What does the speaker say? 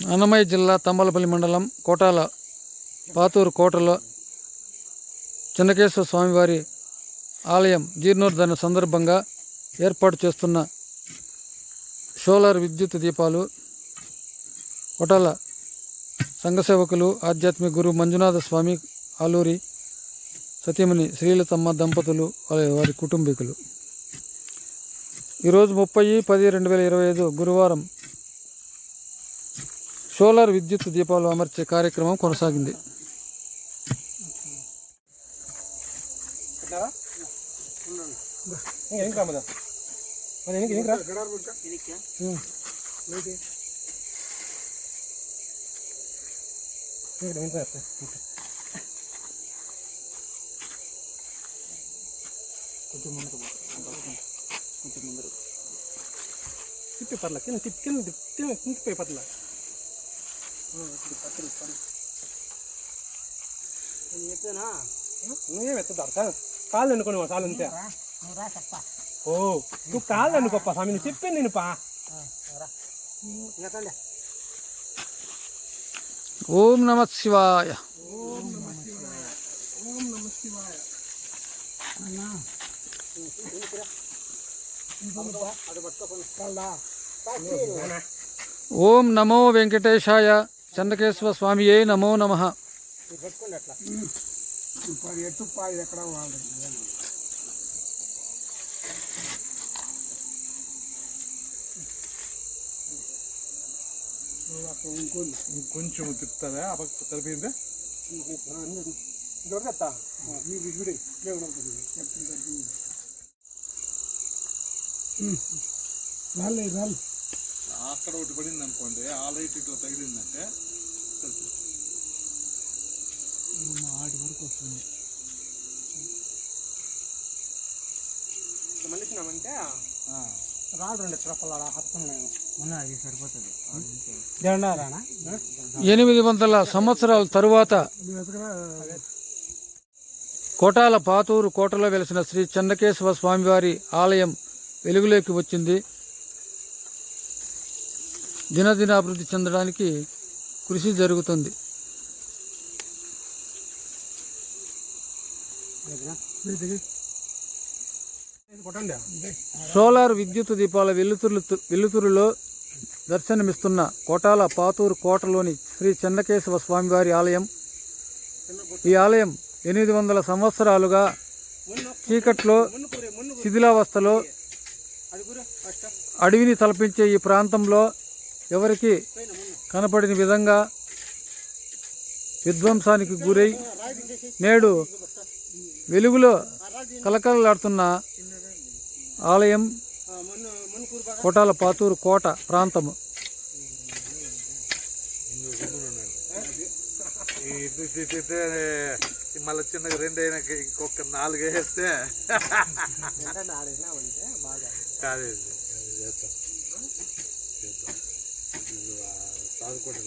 అన్నమయ్య జిల్లా తంబలపల్లి మండలం కోటాల పాతూరు కోటలో చిన్నకేశ్వర స్వామివారి ఆలయం జీర్ణోద్ధరణ సందర్భంగా ఏర్పాటు చేస్తున్న సోలార్ విద్యుత్ దీపాలు కోటాల సంఘసేవకులు ఆధ్యాత్మిక గురు మంజునాథ స్వామి ఆలూరి సతీమణి శ్రీలతమ్మ దంపతులు వారి కుటుంబీకులు. ఈరోజు ముప్పై పది రెండు వేల ఇరవై ఐదు గురువారం సోలార్ విద్యుత్ దీపాలు అమర్చే కార్యక్రమం కొనసాగింది. కొంచెం ముందు? కొంచెం ముందు తిప్పి పర్ల కింద తిప్పి కింద తిప్పి పర్లే పర్లేదు నువ్వేం ఎత్తుతారు సార్ కాళ్ళు అనుకోని చాలు అంతే ఓ నువ్వు కాళ్ళు అనుకోప్ప స్వామి నువ్వు చెప్పాను నేను పా ఓం నమ శివాయ. ఓం నమో వెంకటేశాయ. చంద్రకేశ్వర స్వామియే నమో నమ. కొంచెం తిప్పుతుందా ఆ పక్క కలిపిందే దొరకత్తా అక్కడ ఒకటి పడింది అనుకోండి ఆ లైట్ ఇట్లా తగిలిందంటే మళ్ళీనామంటే రాడు రెండు చిరపల్లాడ హత్తున్నాయి ఉన్నది సరిపోతుంది. జెండారానా ఎనిమిది వందల సంవత్సరాల తరువాత కోటాల పాతూరు కోటలో వెలిసిన శ్రీ చంద్రకేశ్వర స్వామివారి ఆలయం వెలుగులోకి వచ్చింది. దినదిన అభివృద్ధి చెందడానికి కృషి జరుగుతుంది. సోలార్ విద్యుత్ దీపాల వెలుతురు వెలుతురులో దర్శనమిస్తున్న కోటాల పాతూరు కోటలోని శ్రీ చెన్నకేశవ స్వామివారి ఆలయం. ఈ ఆలయం ఎనిమిది వందల సంవత్సరాలుగా చీకట్లో శిథిలావస్థలో అడవిని తలపించే ఈ ప్రాంతంలో ఎవరికి కనపడిన విధంగా విధ్వంసానికి గురై నేడు వెలుగులో కలకలలాడుతున్న ఆలయం కోటాల పాతూరు కోట ప్రాంతము. మళ్ళీ చిన్నగా రెండు అయినా ఇంకొక నాలుగు వేస్తే. కాదు தாழ்கோட்டை